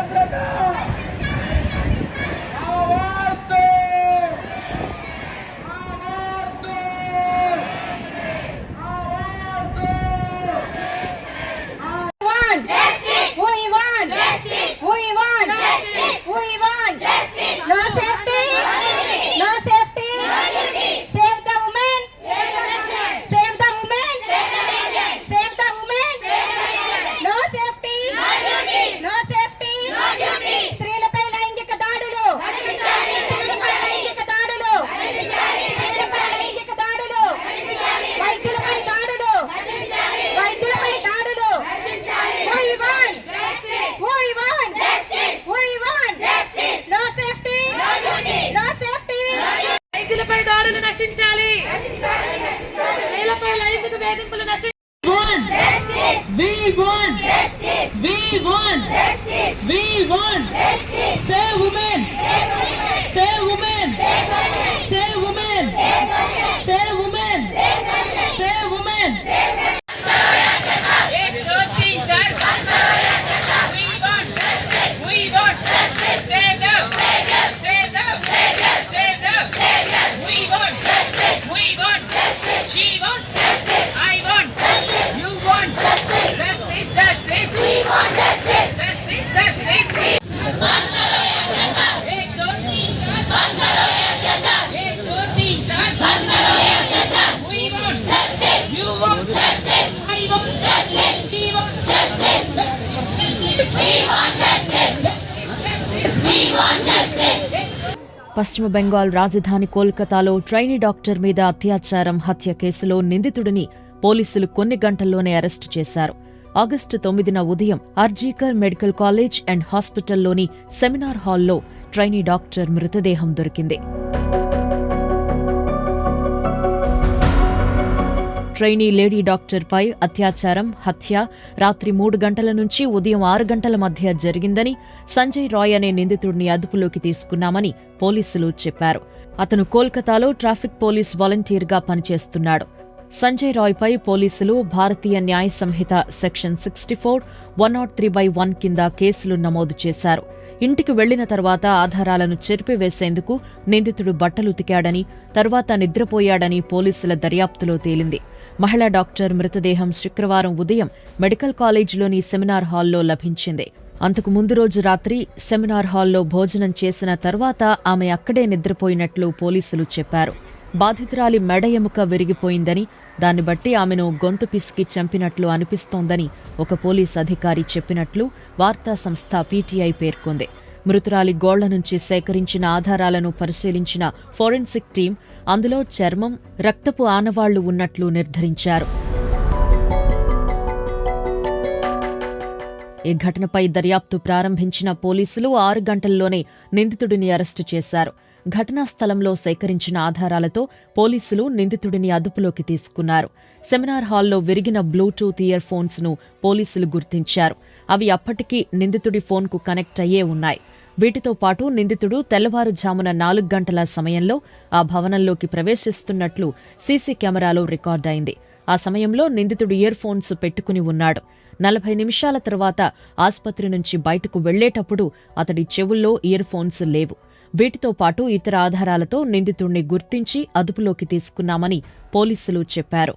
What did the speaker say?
André, não! వేధింపులు నశించాలి won! We won! We won! We won! పశ్చిమ బెంగాల్ రాజధాని కోల్కతాలో ట్రైనీ డాక్టర్ మీద అత్యాచారం హత్య కేసులో నిందితుడిని పోలీసులు కొన్ని గంటల్లోనే అరెస్టు చేశారు. ఆగస్టు తొమ్మిదిన ఉదయం అర్జీకర్ మెడికల్ కాలేజ్ అండ్ హాస్పిటల్లోని సెమినార్ హాల్లో ట్రైనీ డాక్టర్ మృతదేహం దొరికింది. ట్రైనీ లేడీ డాక్టర్పై అత్యాచారం హత్య రాత్రి మూడు గంటల నుంచి ఉదయం ఆరు గంటల మధ్య జరిగిందని సంజయ్ రాయ్ అనే నిందితుడిని అదుపులోకి తీసుకున్నామని పోలీసులు చెప్పారు. అతను కోల్కతాలో ట్రాఫిక్ పోలీస్ వాలంటీర్గా పనిచేస్తున్నాడు. సంజయ్ రాయ్పై పోలీసులు Bharatiya Nyaya Sanhita section sixty four one not three by one కింద కేసులు నమోదు చేశారు. ఇంటికి వెళ్ళిన తర్వాత ఆధారాలను చెరిపివేసేందుకు నిందితుడు బట్టలు ఉతికాడని తర్వాత నిద్రపోయాడని పోలీసుల దర్యాప్తులో తేలింది. మహిళా డాక్టర్ మృతదేహం శుక్రవారం ఉదయం మెడికల్ కాలేజీలోని సెమినార్ హాల్లో లభించింది. అంతకు ముందు రోజు రాత్రి సెమినార్ హాల్లో భోజనం చేసిన తర్వాత ఆమె అక్కడే నిద్రపోయినట్లు పోలీసులు చెప్పారు. బాధితురాలి మెడ ఎముక విరిగిపోయిందని దాన్ని బట్టి ఆమెను గొంతు పిసికి చంపినట్లు అనిపిస్తోందని ఒక పోలీస్ అధికారి చెప్పినట్లు వార్తా సంస్థ పీటీఐ పేర్కొంది. మృతురాలి గోళ్ళ నుంచి సేకరించిన ఆధారాలను పరిశీలించిన ఫోరెన్సిక్ టీం అందులో చర్మం రక్తపు ఆనవాళ్ళు ఉన్నట్లు నిర్ధారించారు. ఈ ఘటనపై దర్యాప్తు ప్రారంభించిన పోలీసులు ఆరు గంటల్లోనే నిందితుడిని అరెస్టు చేశారు. ఘటనా స్థలంలో సేకరించిన ఆధారాలతో పోలీసులు నిందితుడిని అదుపులోకి తీసుకున్నారు. సెమినార్ హాల్లో విరిగిన బ్లూటూత్ ఇయర్ ఫోన్స్ను పోలీసులు గుర్తించారు. అవి అప్పటికీ నిందితుడి ఫోన్కు కనెక్ట్ అయ్యే ఉన్నాయి. వీటితో పాటు నిందితుడు తెల్లవారుజామున నాలుగు గంటల సమయంలో ఆ భవనంలోకి ప్రవేశిస్తున్నట్లు సీసీ కెమెరాలో రికార్డైంది ఆ సమయంలో నిందితుడు ఇయర్ ఫోన్స్ పెట్టుకుని ఉన్నాడు. నలభై నిమిషాల తర్వాత ఆస్పత్రి నుంచి బయటకు వెళ్ళేటప్పుడు అతడి చెవుల్లో ఇయర్ ఫోన్స్ లేవు. వీటితో పాటు ఇతర ఆధారాలతో నిందితుణ్ణి గుర్తించి అదుపులోకి తీసుకున్నామని పోలీసులు చెప్పారు.